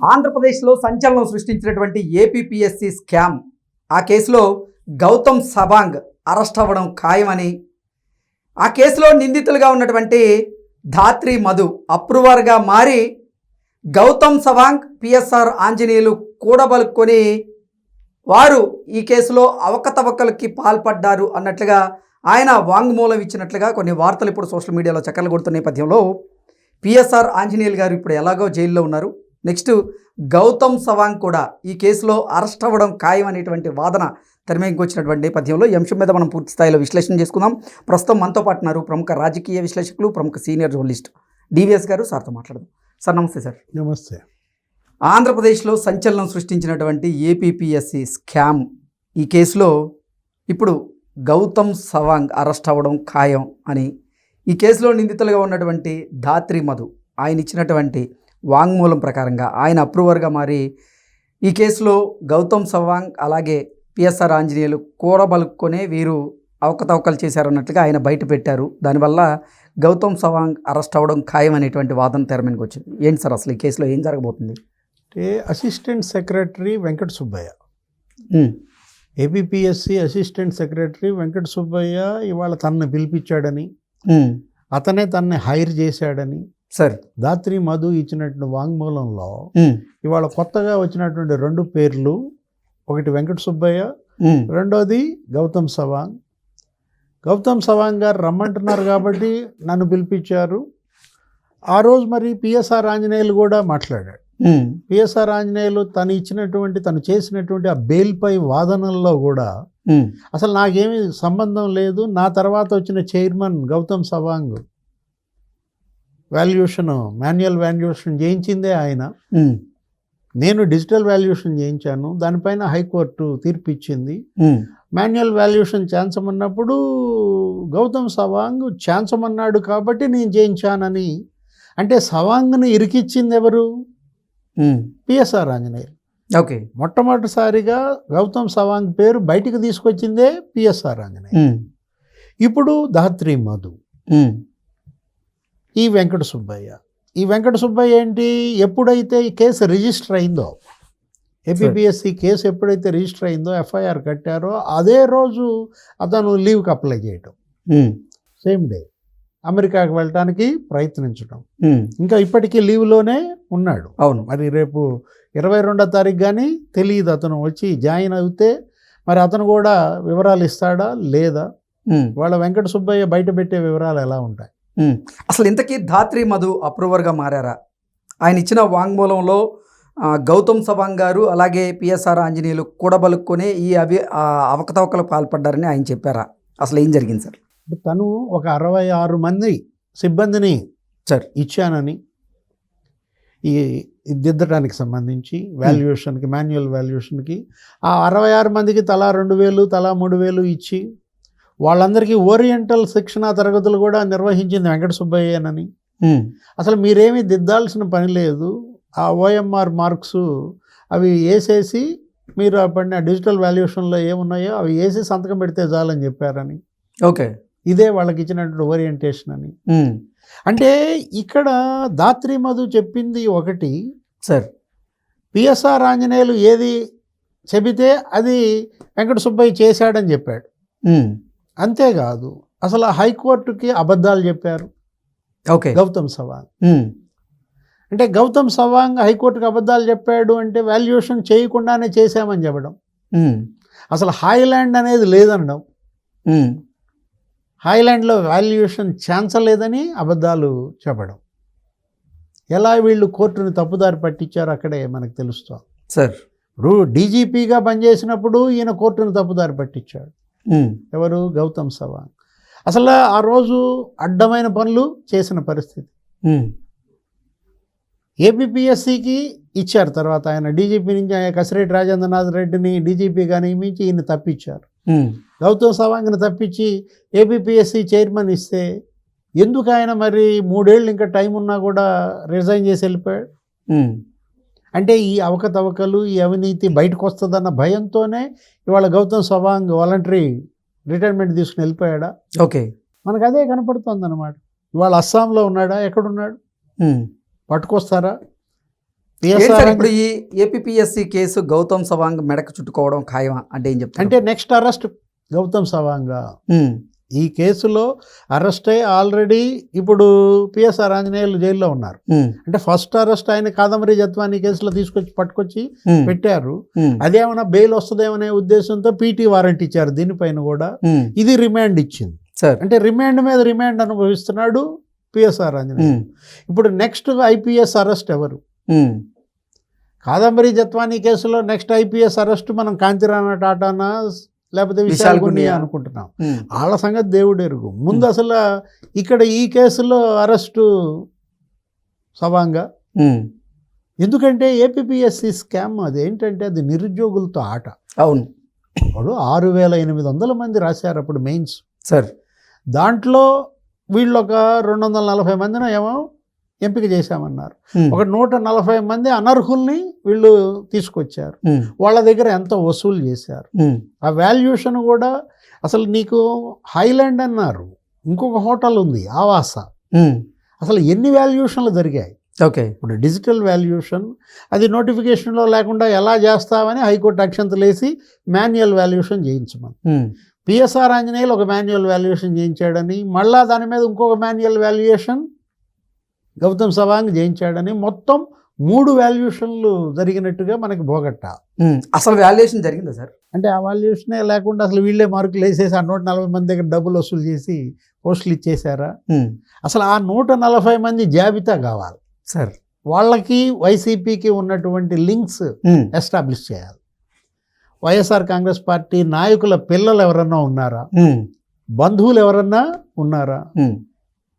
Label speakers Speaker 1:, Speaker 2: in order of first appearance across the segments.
Speaker 1: ఆంధ్రప్రదేశ్లో సంచలనం సృష్టించినటువంటి ఏపీపీఎస్సీ స్కామ్. ఆ కేసులో గౌతమ్ సబాంగ్ అరెస్ట్ అవ్వడం ఖాయమని ఆ కేసులో నిందితులుగా ఉన్నటువంటి ధాత్రి మధు అప్రూవర్గా మారి గౌతమ్ సవాంగ్ పిఎస్ఆర్ ఆంజనేయులు కూడబలుక్కొని వారు ఈ కేసులో అవకతవకలకి పాల్పడ్డారు అన్నట్లుగా ఆయన వాంగ్మూలం ఇచ్చినట్లుగా కొన్ని వార్తలు ఇప్పుడు సోషల్ మీడియాలో చక్కర్లు కొడుతున్న నేపథ్యంలో పిఎస్ఆర్ ఆంజనేయులు గారు ఇప్పుడు ఎలాగో జైల్లో ఉన్నారు. నెక్స్ట్ గౌతమ్ సవాంగ్ కూడా ఈ కేసులో అరెస్ట్ అవ్వడం ఖాయం అనేటువంటి వాదన తెరమేకి వచ్చినటువంటి నేపథ్యంలో ఈ అంశం మీద మనం పూర్తి స్థాయిలో విశ్లేషణ చేసుకుందాం. ప్రస్తుతం మనతో పాటు ఉన్నారు ప్రముఖ రాజకీయ విశ్లేషకులు ప్రముఖ సీనియర్ జర్నలిస్ట్ డివిఎస్ గారు. సార్తో మాట్లాడదాం. సార్ నమస్తే సార్.
Speaker 2: నమస్తే.
Speaker 1: ఆంధ్రప్రదేశ్లో సంచలనం సృష్టించినటువంటి ఏపీపీఎస్సి స్కామ్ ఈ కేసులో ఇప్పుడు గౌతమ్ సవాంగ్ అరెస్ట్ అవ్వడం ఖాయం అని ఈ కేసులో నిందితులుగా ఉన్నటువంటి ధాత్రి మధు ఆయన ఇచ్చినటువంటి వాంగ్మూలం ప్రకారంగా ఆయన అప్రూవర్గా మారి ఈ కేసులో గౌతమ్ సవాంగ్ అలాగే పిఎస్ఆర్ ఆంజనేయులు కూడబలుక్కొనే వీరు అవకతవకలు చేశారన్నట్లుగా ఆయన బయట పెట్టారు. దానివల్ల గౌతమ్ సవాంగ్ అరెస్ట్ అవ్వడం ఖాయం అనేటువంటి వాదన తెర మీదకి వచ్చింది. ఏంటి సార్ అసలు ఈ కేసులో ఏం జరగబోతుంది?
Speaker 2: అంటే assistant secretary Venkata Subbaiah. APPSC assistant secretary Venkata Subbaiah ఇవాళ తనని పిలిపించాడని అతనే తనని హైర్ చేశాడని
Speaker 1: సార్.
Speaker 2: దాత్రి మధు ఇచ్చినటువంటి వాంగ్మూలంలో ఇవాళ కొత్తగా వచ్చినటువంటి రెండు పేర్లు ఒకటి వెంకట సుబ్బయ్య రెండోది గౌతమ్ సవాంగ్. గౌతమ్ సవాంగ్ గారు రమ్మంటున్నారు కాబట్టి నన్ను పిలిపించారు. ఆ రోజు మరి పిఎస్ఆర్ ఆంజనేయులు కూడా మాట్లాడాడు పిఎస్ఆర్ ఆంజనేయులు తను ఇచ్చినటువంటి తను చేసినటువంటి ఆ బెయిల్పై వాదనల్లో కూడా అసలు నాకేమీ సంబంధం లేదు. నా తర్వాత వచ్చిన chairman Gautam Sawang. Valuation manual valuation చేయించిందే ఆయన. నేను డిజిటల్ వాల్యుయేషన్ చేయించాను. దానిపైన హైకోర్టు తీర్పు ఇచ్చింది. మాన్యువల్ వాల్యుయేషన్ చేయించమన్నప్పుడు గౌతమ్ సవాంగ్ చేయించమన్నాడు కాబట్టి నేను చేయించానని. అంటే సవాంగ్ని ఇరికిచ్చింది ఎవరు? PSR Anjaneyulu
Speaker 1: okay.
Speaker 2: మొట్టమొదటిసారిగా గౌతమ్ సవాంగ్ పేరు బయటికి తీసుకొచ్చిందే పిఎస్ఆర్ ఆంజనేయ.
Speaker 1: ఉమ్,
Speaker 2: ఇప్పుడు ధాత్రి మధు. ఈ వెంకట సుబ్బయ్య. ఈ వెంకట సుబ్బయ్య ఏంటి? ఎప్పుడైతే ఈ కేసు రిజిస్టర్ అయిందో ఏపీపీఎస్సి కేసు ఎప్పుడైతే రిజిస్టర్ అయిందో ఎఫ్ఐఆర్ కట్టారో అదే రోజు అతను లీవ్కి అప్లై చేయటం. సేమ్ డే అమెరికాకి వెళ్ళటానికి ప్రయత్నించడం
Speaker 1: ఉమ్,
Speaker 2: ఇంకా ఇప్పటికీ లీవ్లోనే ఉన్నాడు.
Speaker 1: అవును.
Speaker 2: మరి రేపు ఇరవై రెండో తారీఖు కానీ తెలియదు అతను వచ్చి జాయిన్ అవుతే మరి అతను కూడా వివరాలు ఇస్తాడా? లేదా?
Speaker 1: ఉమ్,
Speaker 2: వాళ్ళ వెంకట సుబ్బయ్య బయట పెట్టే వివరాలు ఎలా ఉంటాయి.
Speaker 1: అసలు ఇంతకీ ధాత్రి మధు అప్రూవర్గా మారారా? ఆయన ఇచ్చిన వాంగ్మూలంలో గౌతమ్ సవాంగ్ గారు అలాగే పిఎస్ఆర్ ఆంజనేయులు కూడబలుక్కొని ఈ అవి ఆ, అవకతవకలకు పాల్పడ్డారని ఆయన చెప్పారా? అసలు ఏం జరిగింది సార్?
Speaker 2: తను ఒక అరవై ఆరు మంది సిబ్బందిని
Speaker 1: సార్.
Speaker 2: ఇచ్చానని ఈ ఈ దిద్దడానికి సంబంధించి వాల్యుయేషన్కి మాన్యువల్ వాల్యుయేషన్కి ఆ అరవై ఆరు మందికి తలా రెండు వేలు తలా మూడు వేలు ఇచ్చి వాళ్ళందరికీ ఓరియంటల్ శిక్షణా తరగతులు కూడా నిర్వహించింది వెంకట సుబ్బయ్యనని. అసలు మీరేమీ దిద్దాల్సిన పని లేదు. ఆ ఓఎంఆర్ మార్క్స్ అవి వేసేసి మీరు పడిన డిజిటల్ వాల్యుయేషన్లో ఏమున్నాయో అవి వేసి సంతకం పెడితే చాలని చెప్పారని.
Speaker 1: ఓకే.
Speaker 2: ఇదే వాళ్ళకి ఇచ్చినటువంటి ఓరియంటేషన్ అని. అంటే ఇక్కడ దాత్రి మధు చెప్పింది ఒకటి.
Speaker 1: సార్.
Speaker 2: పిఎస్ఆర్ ఆంజనేయులు ఏది చెబితే అది వెంకట సుబ్బయ్య చేశాడని చెప్పాడు. అంతేకాదు అసలు ఆ హైకోర్టుకి అబద్ధాలు చెప్పారు.
Speaker 1: ఓకే.
Speaker 2: గౌతమ్ సవాంగ్. అంటే గౌతమ్ సవాంగ్ హైకోర్టుకి అబద్ధాలు చెప్పాడు అంటే వాల్యుయేషన్ చేయకుండానే చేశామని చెప్పడం. అసలు హాయిలాండ్ అనేది లేదనడం. హాయిలాండ్లో వాల్యుయేషన్ ఛాన్స్ లేదని అబద్ధాలు చెప్పడం. ఎలా వీళ్ళు కోర్టుని తప్పుదారి పట్టించారో అక్కడే మనకు తెలుస్తుంది.
Speaker 1: సార్.
Speaker 2: ఇప్పుడు డీజీపీగా పనిచేసినప్పుడు ఈయన కోర్టును తప్పుదారి పట్టించాడు. ఎవరు? గౌతమ్ సవాంగ్. అసలు ఆ రోజు అడ్డమైన పనులు చేసిన పరిస్థితి.
Speaker 1: ఉమ్,
Speaker 2: ఏపీపీఎస్సికి ఇచ్చారు తర్వాత ఆయన. డీజీపీ నుంచి ఆయన కసిరెడ్డి రాజేంద్రనాథ్ రెడ్డిని డీజీపీగా నియమించి ఈయన తప్పించారు. గౌతమ్ సవాంగ్ని తప్పించి ఏపీపీఎస్సి చైర్మన్ ఇస్తే ఎందుకు ఆయన మరి మూడేళ్ళు ఇంకా టైం ఉన్నా కూడా రిజైన్ చేసి వెళ్ళిపోయాడు? అంటే ఈ అవకతవకలు ఈ అవినీతి బయటకు వస్తుందన్న భయంతోనే ఇవాళ గౌతమ్ సవాంగ్ వాలంటరీ రిటైర్మెంట్ తీసుకుని వెళ్ళిపోయాడా?
Speaker 1: ఓకే.
Speaker 2: మనకు అదే కనపడుతుంది అనమాట ఇవాళ అస్సాంలో ఉన్నాడా? ఎక్కడున్నాడు? పట్టుకొస్తారా?
Speaker 1: ఇప్పుడు ఈ ఏపీఎస్సి కేసు గౌతమ్ సవాంగ్ మెడకు చుట్టుకోవడం ఖాయమా? అంటే ఏం చెప్తారు?
Speaker 2: అంటే నెక్స్ట్ అరెస్ట్ గౌతమ్ సవాంగ్. ఈ కేసులో అరెస్ట్ అయ్యి ఆల్రెడీ ఇప్పుడు పిఎస్ఆర్ ఆంజనేయులు జైల్లో ఉన్నారు. అంటే ఫస్ట్ అరెస్ట్ ఆయన కాదంబరి జత్వాని కేసులో తీసుకొచ్చి పట్టుకొచ్చి పెట్టారు. అదేమన్నా బెయిల్ వస్తుందేమనే ఉద్దేశంతో పీటీ వారెంట్ ఇచ్చారు దీనిపైన కూడా. ఇది రిమాండ్ ఇచ్చింది.
Speaker 1: సార్.
Speaker 2: అంటే రిమాండ్ మీద రిమాండ్ అనుభవిస్తున్నాడు పిఎస్ఆర్ ఆంజనేయులు. ఇప్పుడు నెక్స్ట్ ఐపీఎస్ అరెస్ట్ ఎవరు? కాదంబరి జత్వానీ కేసులో నెక్స్ట్ ఐపీఎస్ అరెస్ట్ మనం కాంతిరాణ టాటానా లేకపోతే
Speaker 1: విశాల్
Speaker 2: విశాల్ గునియా
Speaker 1: గునియా.
Speaker 2: అనుకుంటున్నాం. వాళ్ళ సంగతి దేవుడు ఎరుగు. ముందు అసలు ఇక్కడ ఈ కేసులో అరెస్టు సవాంగా. ఎందుకంటే ఏపీఎస్సి స్కామ్ అది ఏంటంటే అది నిరుద్యోగులతో ఆట.
Speaker 1: అవును.
Speaker 2: ఇప్పుడు ఆరు వేల ఎనిమిది వందల మంది రాశారు అప్పుడు మెయిన్స్.
Speaker 1: సార్.
Speaker 2: దాంట్లో వీళ్ళు ఒక రెండు వందల నలభై మందిని ఏమో ఎంపిక చేశామన్నారు. ఒక నూట నలభై మంది అనర్హుల్ని వీళ్ళు తీసుకొచ్చారు. వాళ్ళ దగ్గర ఎంత వసూలు చేశారు. ఆ వాల్యుయేషన్ కూడా అసలు నీకు హైలాండ్ అన్నారు. ఇంకొక హోటల్ ఉంది ఆవాస. అసలు ఎన్ని వాల్యుయేషన్లు జరిగాయి?
Speaker 1: ఓకే.
Speaker 2: ఇప్పుడు డిజిటల్ వాల్యుయేషన్ అది నోటిఫికేషన్లో లేకుండా ఎలా చేస్తామని హైకోర్టు అక్షంతలు వేసి మాన్యువల్ వాల్యుయేషన్ చేయించమని. పిఎస్ఆర్ ఆంజనేయులు ఒక మాన్యువల్ వాల్యుయేషన్ చేయించాడని మళ్ళా దాని మీద ఇంకొక మాన్యువల్ వాల్యుయేషన్ గౌతమ్ సవాంగ్ చేయించాడని మొత్తం మూడు వాల్యుయేషన్లు జరిగినట్టుగా మనకి బోగట్ట.
Speaker 1: అసలు వాల్యుయేషన్ జరిగిందా సార్?
Speaker 2: అంటే ఆ వాల్యుయేషనే లేకుండా అసలు వీళ్ళే మార్కులు వేసేసి ఆ నూట నలభై మంది దగ్గర డబ్బులు వసూలు చేసి పోస్టులు ఇచ్చేశారా?
Speaker 1: ఉమ్,
Speaker 2: అసలు ఆ నూట నలభై మంది జాబితా కావాలి.
Speaker 1: సార్.
Speaker 2: వాళ్ళకి వైసీపీకి ఉన్నటువంటి లింక్స్ ఎస్టాబ్లిష్ చేయాలి. వైఎస్ఆర్ కాంగ్రెస్ పార్టీ నాయకుల పిల్లలు ఎవరన్నా ఉన్నారా? బంధువులు ఎవరన్నా ఉన్నారా?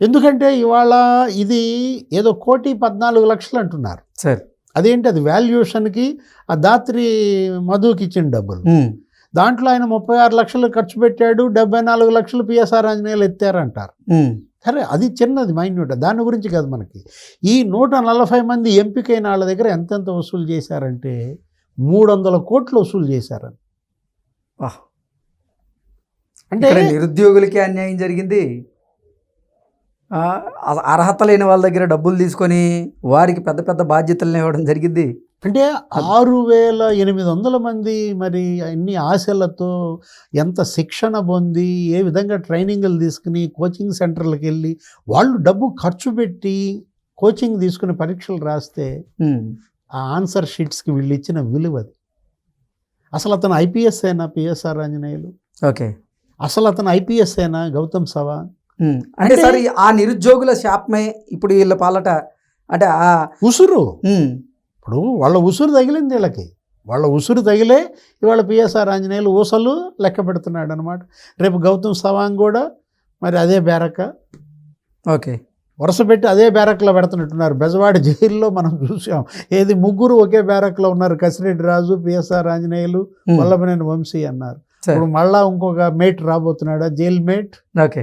Speaker 2: ఎందుకంటే ఇవాళ ఇది ఏదో కోటి పద్నాలుగు లక్షలు అంటున్నారు.
Speaker 1: సార్.
Speaker 2: అదేంటి? అది వాల్యుయేషన్కి ఆ దాత్రి మధుకి ఇచ్చిన డబ్బులు. దాంట్లో ఆయన ముప్పై ఆరు లక్షలు ఖర్చు పెట్టాడు డెబ్బై నాలుగు లక్షలు పిఎస్ఆర్ ఆంజనేయులు ఎత్తారంటారు. సరే అది చిన్నది మైన్యూట్. దాని గురించి కాదు మనకి. ఈ నూట నలభై మంది ఎంపికైన వాళ్ళ దగ్గర ఎంతెంత వసూలు చేశారంటే మూడు వందల కోట్లు వసూలు చేశారని. అంటే
Speaker 1: నిరుద్యోగులకి అన్యాయం జరిగింది. అర్హత లేని వాళ్ళ దగ్గర డబ్బులు తీసుకొని వారికి పెద్ద పెద్ద బాధ్యతలను ఇవ్వడం జరిగింది.
Speaker 2: అంటే ఆరు వేల ఎనిమిది వందల మంది మరి అన్ని ఆశలతో ఎంత శిక్షణ పొంది ఏ విధంగా ట్రైనింగ్లు తీసుకుని కోచింగ్ సెంటర్లకు వెళ్ళి వాళ్ళు డబ్బు ఖర్చు పెట్టి కోచింగ్ తీసుకుని పరీక్షలు రాస్తే ఆ ఆన్సర్ షీట్స్కి వీళ్ళు ఇచ్చిన విలువ అది. అసలు అతను ఐపీఎస్ అయినా పిఎస్ఆర్ ఆంజనేయులు?
Speaker 1: ఓకే.
Speaker 2: అసలు అతను ఐపీఎస్ అయినా గౌతమ్ సవా
Speaker 1: ఉమ్, అంటే సార్ ఆ నిరుద్యోగుల శాపమే ఇప్పుడు వీళ్ళ పాలట. అంటే ఆ
Speaker 2: ఉసురు. ఇప్పుడు వాళ్ళ ఉసురు తగిలింది వీళ్ళకి. వాళ్ళ ఉసురు తగిలే ఇవాళ పిఎస్ఆర్ ఆంజనేయులు ఊసలు లెక్క పెడుతున్నాడు అనమాట రేపు గౌతమ్ సవాంగ్ కూడా మరి అదే బేరక
Speaker 1: ఓకే.
Speaker 2: వరుస పెట్టి అదే బ్యారక్లో పెడుతున్నట్టున్నారు. బెజవాడ జైల్లో మనం చూసాం. ఏది ముగ్గురు ఒకే బ్యారక్లో ఉన్నారు. కసిరెడ్డి రాజు పిఎస్ఆర్ ఆంజనేయులు వల్లభనేని వంశీ అన్నారు. ఇప్పుడు మళ్ళా ఇంకొక మేట్ రాబోతున్నాడా? Jail mate?
Speaker 1: Okay.